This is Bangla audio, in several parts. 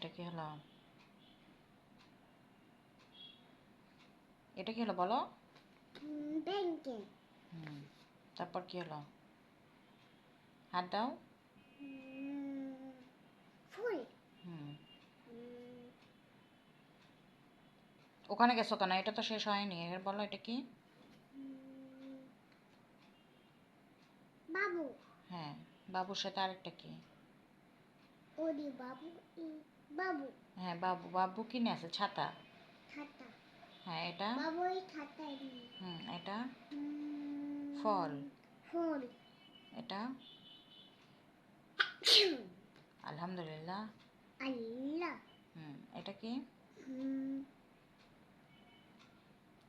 এটা কি হলো? এটা কি হলো বলো? ব্যাংকে। হুম তারপর কি হলো? হাত দাও। ফুল। হুম। ওখানে গেছো কেন? এটা তো শেষ হয়নি। এর বলো এটা কি? বাবু। হ্যাঁ বাবুর সাথে আরেকটা কি? ওরি বাবু বাবু। হ্যাঁ বাবু বাবু কি নিয়ে আছে ছাতা। খাতা হ্যাঁ এটা? বাবু এই নিয়ে হুম এটা? ফল। ফল। এটা? আলহামদুলিল্লাহ। আল্লাহ। হুম এটা কি?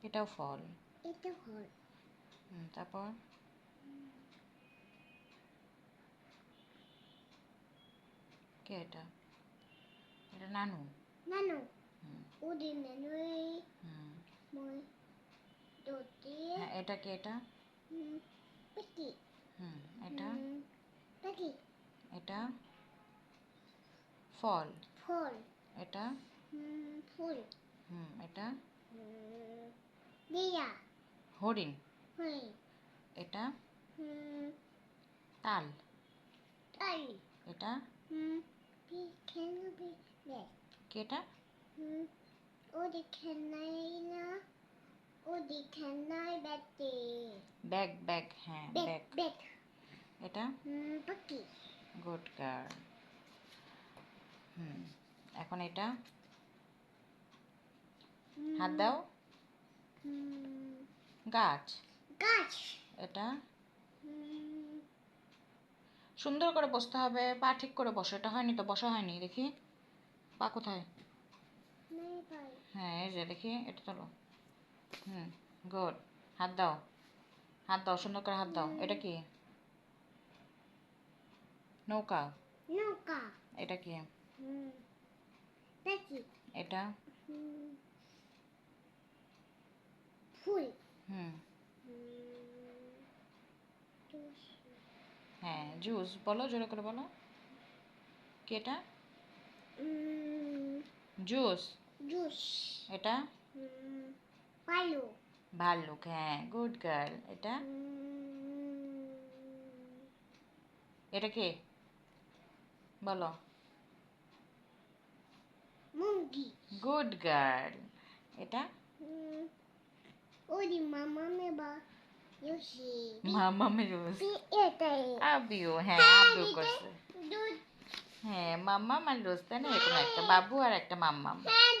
এটাও ফল। এটা ফল। হুম তারপর? কে এটা? এটা নানু। নানু। নানুই হুম। মই দোতে হ্যাঁ এটা কি এটা? পেটি। হুম এটা? পেটি। এটা? ফল। ফল। এটা? হুম, ফুল। হুম এটা? দিয়া। হরিণ। হুই এটা? হুম, তাল। তাই এটা? হুম, বি ব্যাটে ব্যাগ ব্যাগ হ্যাঁ ব্যাগ ব্যাগ ব্যাগ এটা পাখি গুড হুম এখন এটা? হাত দাও। গাছ। গাছ। এটা? সুন্দর করে বসতে হবে পা ঠিক করে বসো এটা হয়নি তো বসা হয়নি দেখি। পা কোথায়? হ্যাঁ এই যে দেখি এটা তোলো। হুম গুড হাত দাও। হাত দাও সুন্দর করে হাত দাও। এটা কি? নৌকা। নৌকা। এটা কি? এটা ফুল। হুম। হ্যাঁ জুস বলো জোরে করে বলো। কি এটা? জুস জুস এটা হুম, পালু ভাল্লুক হ্যাঁ গুড গার্ল এটা হুম, এটা কে? বলো। মুরগি গুড গার্ল এটা হুম, ওরি মামা মেবা ইউসি মামা মেরুস পি এটাই আবিও হ্যাঁ আবিও করছে দুধ হ্যাঁ মাম্মা আর রোজ না এরকম একটা বাবু আর একটা মাম্মাম। হ্যাঁ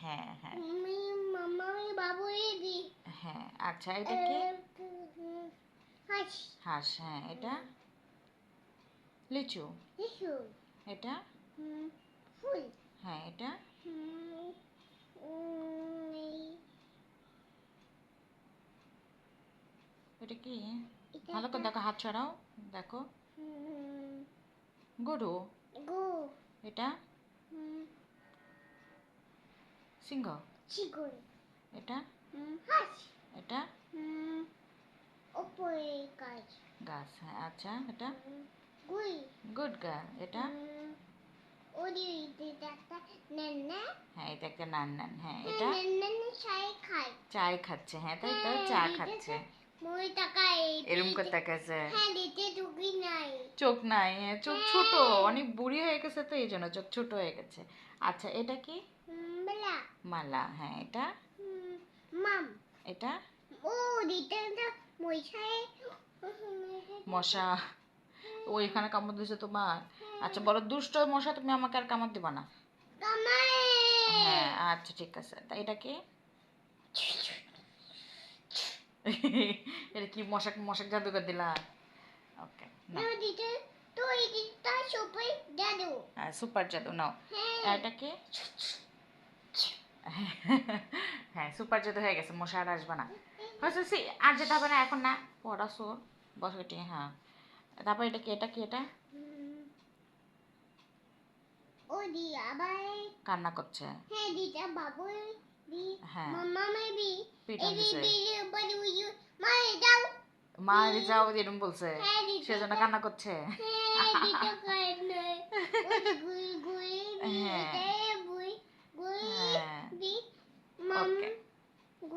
হ্যাঁ হ্যাঁ। হ্যাঁ আচ্ছা এটা কি? হাস। হ্যাঁ এটা? লিচু। এটা? ফুল। হ্যাঁ এটা? এটা কি? ভালো করে দেখো হাত ছড়াও। দেখো। গরু? গো। এটা? সিংহ? এটা? এটা? ওপরে গাছ। হ্যাঁ আচ্ছা এটা? গুই। গুড গার্ল এটা? ওরি দিতে একটা নেন্না হ্যাঁ এটা একটা নান হ্যাঁ এটা? চাই খায়। খাচ্ছে হ্যাঁ তাই তো হ্যাঁ, চা খাচ্ছে। এরম করে হ্যাঁ টুকি নাই। চোখ নাই হ্যাঁ, চোখ ছোট অনেক বুড়ি হয়ে গেছে তো এই জন্য চোখ ছোট হয়ে গেছে। আচ্ছা এটা কি? মালা। হ্যাঁ এটা? মাম। এটা? ও মশা। ও এখানে কামড় দিয়েছে তোমার? আচ্ছা বলো দুষ্ট মশা তুমি আমাকে আর কামড় দিবা না। হ্যাঁ আচ্ছা ঠিক আছে। তা এটা কি? এটা কি মশা মশাক জাদুকর দিলা? ওকে তো সুপার দাদু হ্যাঁ সুপার জাদু নাও। হ্যাঁ। হ্যাঁ সুপার জাদু হয়ে গেছে মশা আর আসবে না। হয়েছে সি আর যেতে হবে না এখন না। পড়াশো বসে হ্যাঁ। তারপর এটা কি এটা কি এটা? কান্না করছে। হ্যাঁ দিতে বাবু দি হ্যাঁ। মামা মেবি পিটন দিছে বি বড় ইউ মাই দাও মা রিজাও এরকম বলছে। হ্যাঁ। সেজন্য কান্না করছে। হ্যাঁ হ্যাঁ। হ্যাঁ।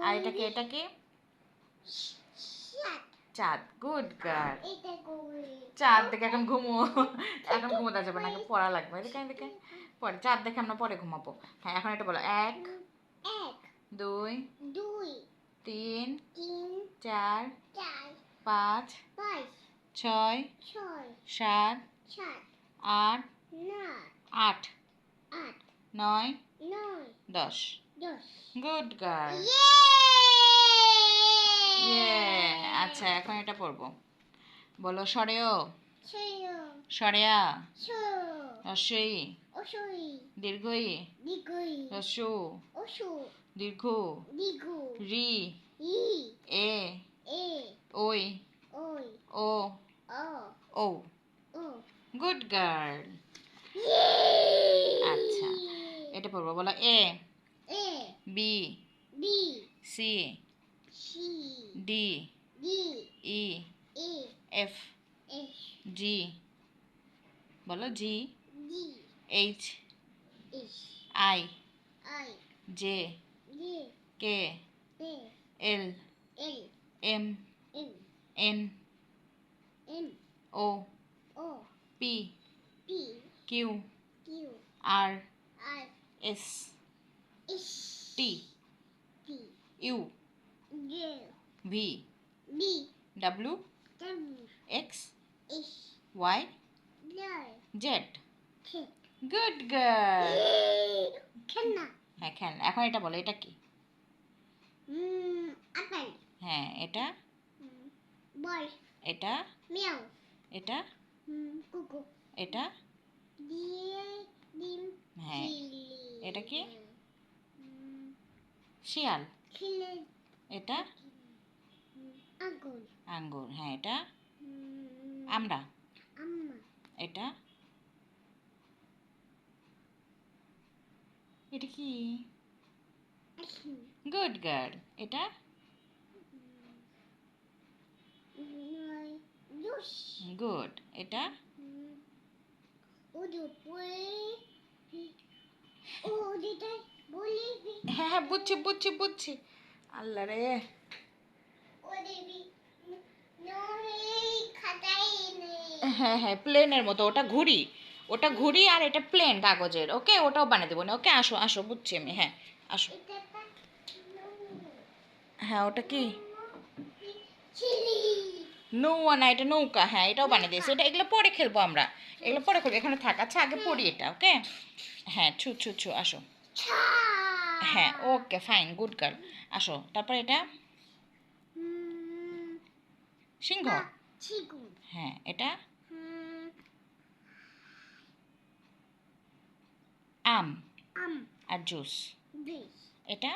আর এটা কি এটা কি? চাঁদ। গুড গার্ল চাঁদ দেখে এখন ঘুমো। এখন ঘুমোতে যাবে না পড়া লাগবে। দেখে দেখে পরে চাঁদ দেখে আমরা পরে ঘুমাবো। হ্যাঁ এখন এটা বলো। এক। এক। দুই দুই তিন তিন চার চার পাঁচ পাঁচ ছয় ছয় সাত সাত আট আট আট নয় নয় দশ। দশ। Good girl. ইয়ে! আচ্ছা এখন এটা পড়ব। বলো সরেও। সরেয়া। অসই। দীর্ঘই। দিগুই রস্যু অসু। দীর্ঘ। রি। এ। ওই। ও। ও। Good girl. আচ্ছা এটা পড়ব বলো A. A. B. C. D. E. F. G. বলো G. H. I. I. J. que, el, m, n, o, p, q, r, s, t, u, v, w, x, y, z. Good girl. হ্যাঁ খেল। এখন এটা বলো এটা কি? হ্যাঁ এটা? বল। এটা? মিয়াও। এটা? কুকু। এটা? ডিম হ্যাঁ। এটা কি? শিয়াল। এটা? আগুন আঙ্গুর। হ্যাঁ এটা? আমরা এটা? এটা কি? গুড গার্ল এটা? গুড এটা? হ্যাঁ হ্যাঁ বুঝছি বুঝছি বুঝছি। আল্লাহ রে। হ্যাঁ হ্যাঁ প্লেনের মতো ওটা ঘুড়ি। ওটা ঘুড়ি আর এটা প্লেন কাগজের ওকে ওটাও বানিয়ে দেবো না ওকে আসো আসো বুঝছি আমি হ্যাঁ আসো। হ্যাঁ ওটা কি? নৌয়া না এটা নৌকা হ্যাঁ এটাও বানিয়ে দিয়েছি। এটা এগুলো পরে খেলব আমরা। এগুলো পরে খেলব এখানে থাক আচ্ছা আগে পড়ি এটা ওকে হ্যাঁ ছু ছু ছু আসো। হ্যাঁ ওকে ফাইন গুড গার্ল আসো। তারপর এটা? সিংহ। হ্যাঁ এটা হুম, আম আম। আর জুস। এটা?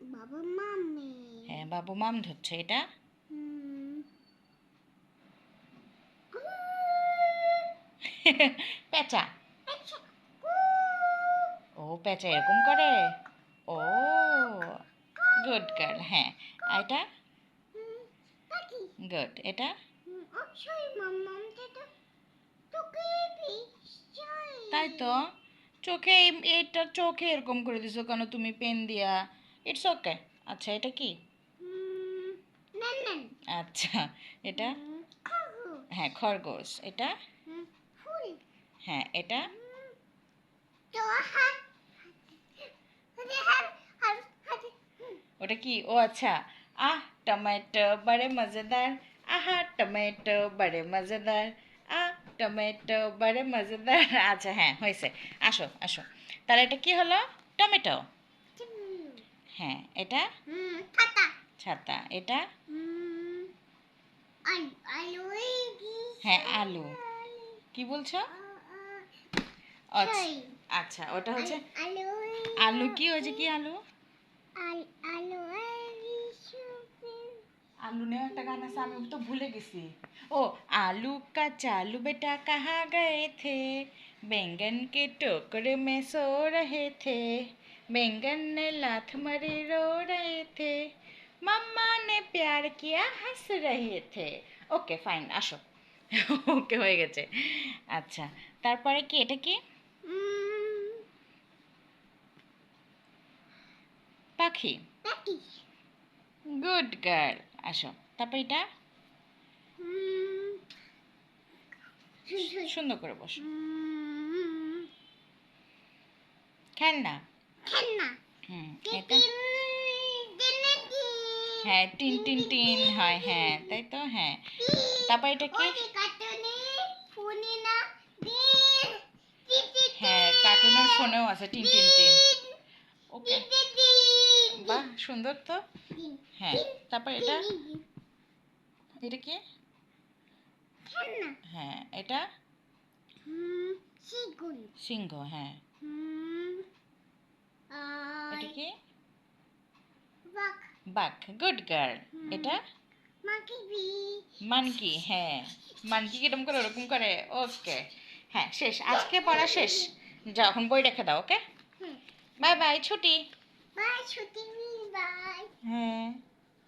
বাবা মামি। হ্যাঁ বাবু মাম ধরছে। এটা? পেঁচা। ও পেঁচা এরকম করে? ও গুড গার্ল হ্যাঁ। এটা? গুড এটা? তাই তো? চোখে এটা চোখে এরকম করে দিছো কেন তুমি পেন দিয়া? ইটস ওকে আচ্ছা এটা কি? আচ্ছা এটা? হ্যাঁ খরগোশ। এটা? হ্যাঁ এটা? হুম, ওটা কি? ও আচ্ছা। আহ টমেটো বড়ে মজেদার। আহা টমেটো বড়ে মজেদার। টমেটো বড়ে মজাদার আচ্ছা হ্যাঁ হয়েছে। আসো আসো। তাহলে এটা কি হলো? টমেটো। হ্যাঁ এটা? ছাতা। এটা? হ্যাঁ আলু। কি বলছো? আচ্ছা আচ্ছা ওটা হচ্ছে আলু কি? হয়েছে কি আল- আলু এই সুপি- आलू ने একটা গান আছে আমি তো ভুলে গেছি ও आलू का चालू बेटा कहाँ गए थे बैंगन के टोकरे में सो रहे थे बैंगन ने लाथ मारी रो रहे थे मम्मा ने प्यार किया हंस रहे थे ওকে ফাইন আসো ওকে হয়ে গেছে আচ্ছা তারপরে কি এটা কি Mm, পাখি Becky. গুড গার্ল আসো। তারপর এটা. সুন্দর করে বসো. খেলনা? Kenna. হুম এটা? হ্যাঁ টিন টিন টিন হয় হ্যাঁ তাই তো? হ্যাঁ। তারপর এটা কি? হ্যাঁ কার্টুনের ফোনেও আছে টিন টিন। টিন বাহ সুন্দর তো। হ্যাঁ তারপর এটা? এটা কি? হ্যাঁ এটা? সিংহ হ্যাঁ। এটা কি? বাঘ। Good girl. এটা? মানকি হ্যাঁ। মানকি কীরকম করে ওরকম করে। ওকে। হ্যাঁ শেষ। আজকে পড়া শেষ। যাও এখন বই রেখে দাও ওকে? বাই বাই ছুটি। বাই ছুটি। বাই হ্যাঁ